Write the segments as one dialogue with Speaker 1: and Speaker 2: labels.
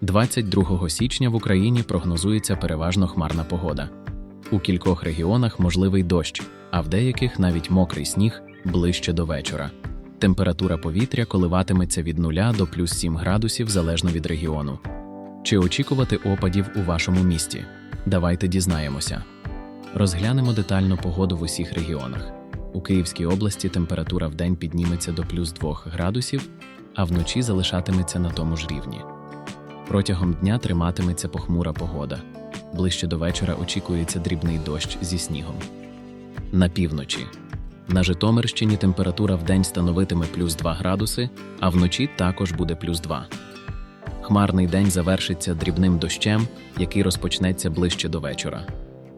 Speaker 1: 22 січня в Україні прогнозується переважно хмарна погода. У кількох регіонах можливий дощ, а в деяких навіть мокрий сніг ближче до вечора. Температура повітря коливатиметься від 0 до плюс 7 градусів залежно від регіону. Чи очікувати опадів у вашому місті? Давайте дізнаємося. Розглянемо детально погоду в усіх регіонах. У Київській області температура вдень підніметься до плюс 2 градусів, а вночі залишатиметься на тому ж рівні. Протягом дня триматиметься похмура погода. Ближче до вечора очікується дрібний дощ зі снігом. На півночі. На Житомирщині температура вдень становитиме плюс 2 градуси, а вночі також буде плюс 2. Хмарний день завершиться дрібним дощем, який розпочнеться ближче до вечора.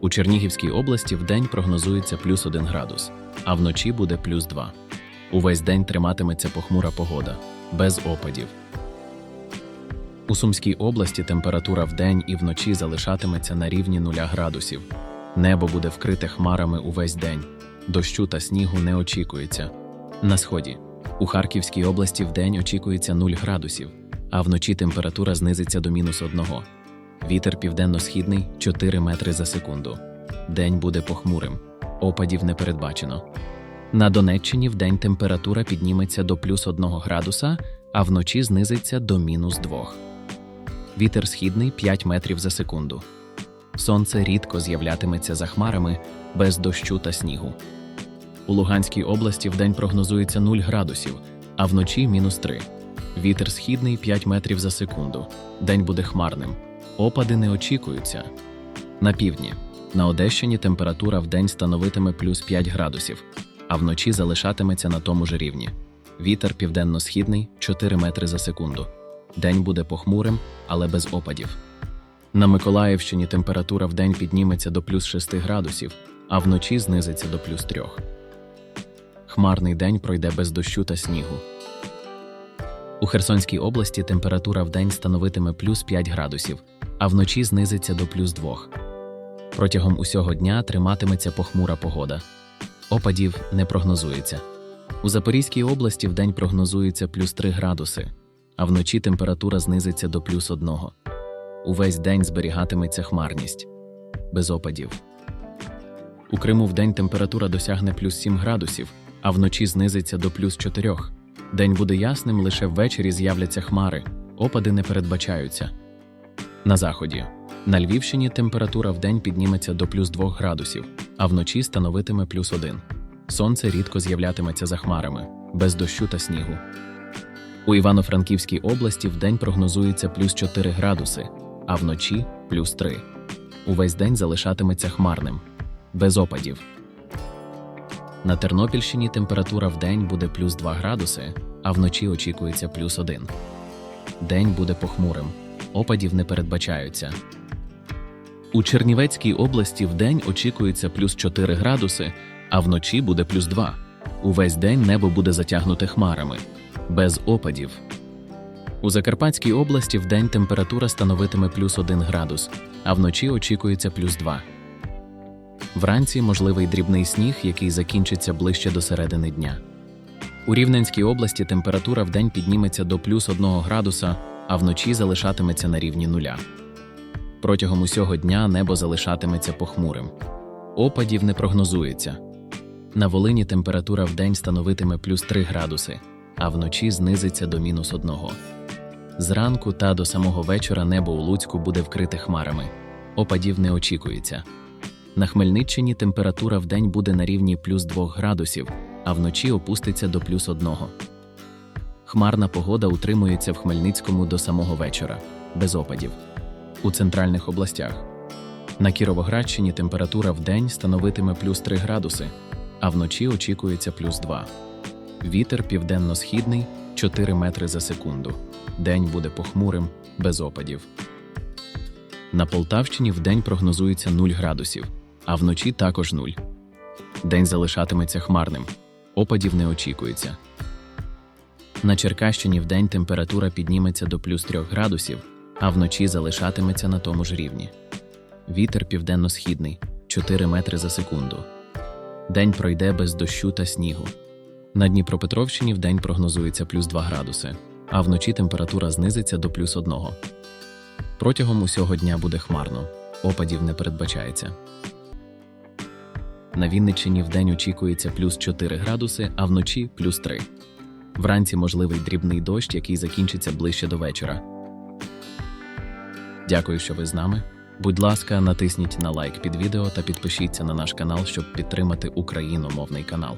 Speaker 1: У Чернігівській області вдень прогнозується плюс 1 градус, а вночі буде плюс 2. Увесь день триматиметься похмура погода, без опадів. У Сумській області температура вдень і вночі залишатиметься на рівні 0 градусів. Небо буде вкрите хмарами увесь день. Дощу та снігу не очікується. На сході. У Харківській області вдень очікується 0 градусів, а вночі температура знизиться до мінус 1. Вітер південно-східний 4 метри за секунду. День буде похмурим. Опадів не передбачено. На Донеччині вдень температура підніметься до плюс 1 градуса, а вночі знизиться до мінус 2. Вітер східний 5 метрів за секунду. Сонце рідко з'являтиметься за хмарами без дощу та снігу. У Луганській області вдень прогнозується 0 градусів, а вночі мінус 3. Вітер східний 5 метрів за секунду. День буде хмарним. Опади не очікуються. На півдні. На Одещині температура вдень становитиме плюс 5 градусів, а вночі залишатиметься на тому ж рівні. Вітер південно-східний 4 метри за секунду. День буде похмурим, але без опадів. На Миколаївщині температура вдень підніметься до плюс 6 градусів, а вночі знизиться до плюс 3. Хмарний день пройде без дощу та снігу. У Херсонській області температура вдень становитиме плюс 5 градусів, а вночі знизиться до плюс 2. Протягом усього дня триматиметься похмура погода. Опадів не прогнозується. У Запорізькій області вдень прогнозується плюс 3 градуси, а вночі температура знизиться до плюс 1. Увесь день зберігатиметься хмарність. Без опадів. У Криму вдень температура досягне плюс 7 градусів, а вночі знизиться до плюс 4. День буде ясним, лише ввечері з'являться хмари, опади не передбачаються. На заході. На Львівщині температура вдень підніметься до плюс 2 градусів, а вночі становитиме плюс 1. Сонце рідко з'являтиметься за хмарами, без дощу та снігу. У Івано-Франківській області вдень прогнозується плюс 4 градуси, а вночі плюс 3. Увесь день залишатиметься хмарним, без опадів. На Тернопільщині температура вдень буде плюс 2 градуси, а вночі очікується плюс 1. День буде похмурим, опадів не передбачаються. У Чернівецькій області вдень очікується плюс 4 градуси, а вночі буде плюс 2. Увесь день небо буде затягнуте хмарами, без опадів. У Закарпатській області вдень температура становитиме плюс 1 градус, а вночі очікується плюс 2. Вранці можливий дрібний сніг, який закінчиться ближче до середини дня. У Рівненській області температура вдень підніметься до плюс 1 градуса, а вночі залишатиметься на рівні нуля. Протягом усього дня небо залишатиметься похмурим. Опадів не прогнозується. На Волині температура вдень становитиме плюс 3 градуси, а вночі знизиться до мінус 1. Зранку та до самого вечора небо у Луцьку буде вкрите хмарами. Опадів не очікується. На Хмельниччині температура вдень буде на рівні плюс 2 градусів, а вночі опуститься до плюс 1. Хмарна погода утримується в Хмельницькому до самого вечора, без опадів. У центральних областях. На Кіровоградщині температура вдень становитиме плюс 3 градуси, а вночі очікується плюс 2. Вітер південно-східний 4 метри за секунду. День буде похмурим, без опадів. На Полтавщині вдень прогнозується 0 градусів, а вночі також 0. День залишатиметься хмарним. Опадів не очікується. На Черкащині вдень температура підніметься до плюс 3 градусів, а вночі залишатиметься на тому ж рівні. Вітер південно-східний 4 метри за секунду. День пройде без дощу та снігу. На Дніпропетровщині вдень прогнозується плюс 2 градуси, а вночі температура знизиться до плюс 1. Протягом усього дня буде хмарно, опадів не передбачається. На Вінниччині вдень очікується плюс 4 градуси, а вночі плюс 3. Вранці можливий дрібний дощ, який закінчиться ближче до вечора. Дякую, що ви з нами. Будь ласка, натисніть на лайк під відео та підпишіться на наш канал, щоб підтримати україномовний канал.